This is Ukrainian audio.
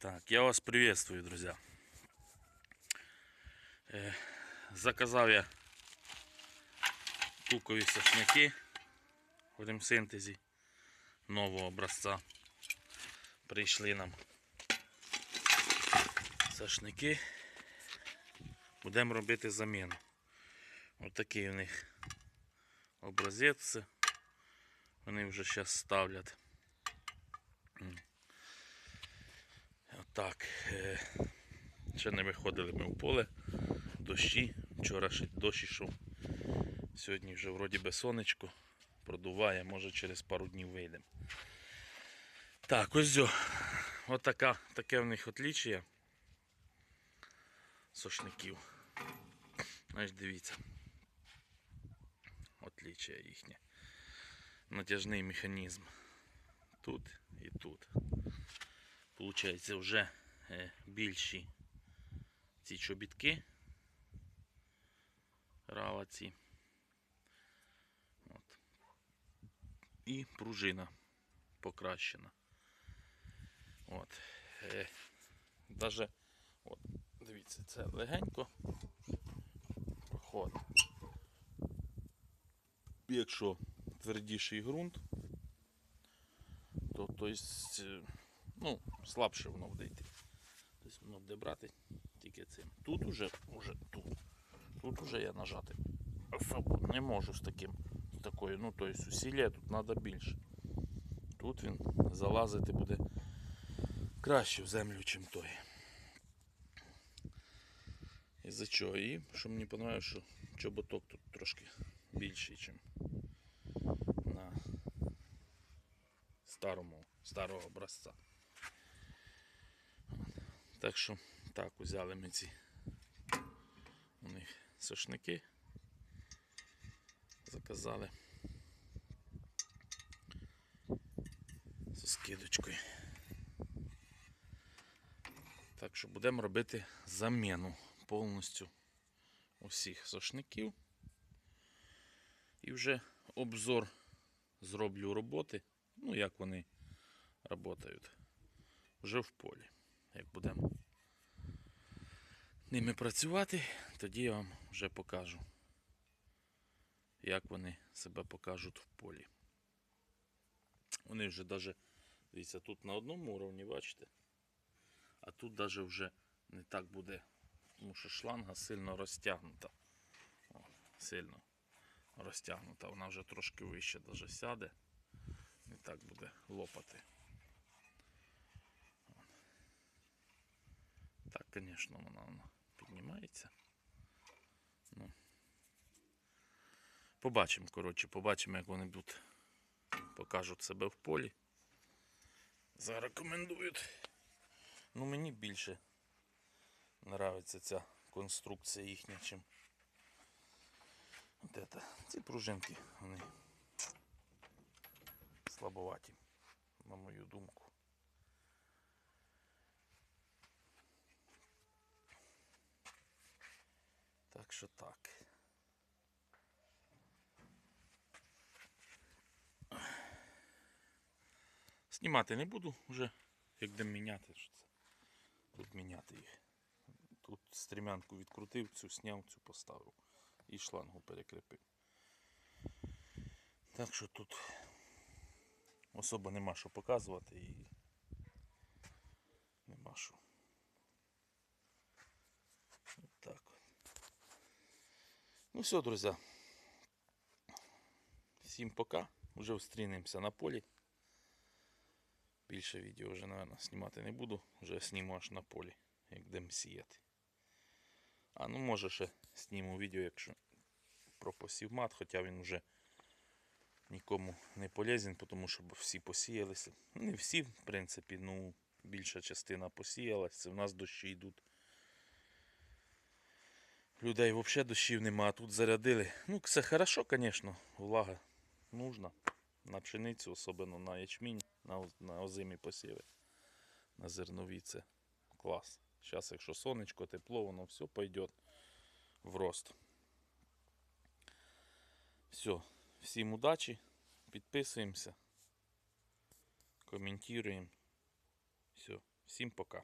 Так, я вас приветствую, друзья. Е, Заказав я тукові сошняки в ремсинтезі нового образця. Прийшли нам сошники. Будемо робити заміну. Отакий у них образець. Вони вже зараз ставлять. Отак. е, Ще не виходили ми в поле. Дощі. Вчора ще дощ ішов. Сьогодні вже вроді би сонечко. Продуває, може через пару днів вийдемо. Так, ось. Отака, таке в них отлічія сошників. Знаєш, дивіться. Отлічія їхнє. Натяжний механізм. Тут і тут. Получається вже е, більші ці чобітки. Рава ці. От. І пружина покращена. От. Е, даже, от, дивіться, це легенько проходить. Якщо твердіший ґрунт, то, то есть, е, ну, слабше воно буде йти. Тобто воно буде брати тільки цим. Тут уже, уже тут. Тут уже я нажати особо не можу з таким. З такою, ну то есть усилля тут треба більше. Тут він залазити буде краще в землю, чим той. Із-за чого? І що мені подобається, що чоботок тут трошки більший, ніж на старому, старого образця. Так що так, взяли ми ці у них сошники. Заказали зі скидочкою. Так що будемо робити заміну повністю усіх сошників. І вже обзор зроблю роботи, ну як вони працюють вже в полі. Як будемо ними працювати, тоді я вам вже покажу, як вони себе покажуть в полі. Вони вже навіть, дивіться, тут на одному уровні, бачите? А тут навіть вже не так буде, тому що шланга сильно розтягнута. О, сильно розтягнута. Вона вже трошки вище даже сяде. Не так буде лопати. Звісно, вона, піднімається. Ну. Побачимо, коротше, побачимо, як вони тут покажуть себе в полі. Зарекомендують. Ну, мені більше подобається ця конструкція їхня, это. Ці пружинки, вони слабоваті, Так так. Знімати не буду вже, як будемо міняти. Що це. Тут міняти їх. Тут стрімянку відкрутив, цю сняв, цю поставив і шлангу перекріпив. Так що тут особо нема що показувати і нема що. От так. от. Ну все, друзі. Всім пока. Вже зустрінемося на полі. Більше відео вже, мабуть, знімати не буду. Вже зніму аж на полі, як будемо сіяти. А ну може ще зніму відео, якщо про посів мат, хоча він вже нікому не полезен, тому що всі посіялися. Не всі, в принципі, ну більша частина посіялась. Це в нас дощі йдуть. Людей взагалі дощів нема, а тут зарядили. Ну, все хорошо, звісно, влага нужна. На пшеницю, особливо на ячмінь, на, на озимі посіви. На зернові це клас. Зараз, якщо сонечко, тепло, воно все пойде в рост. Все, всім удачі, підписуємося, коментуємо. Все, Всім пока.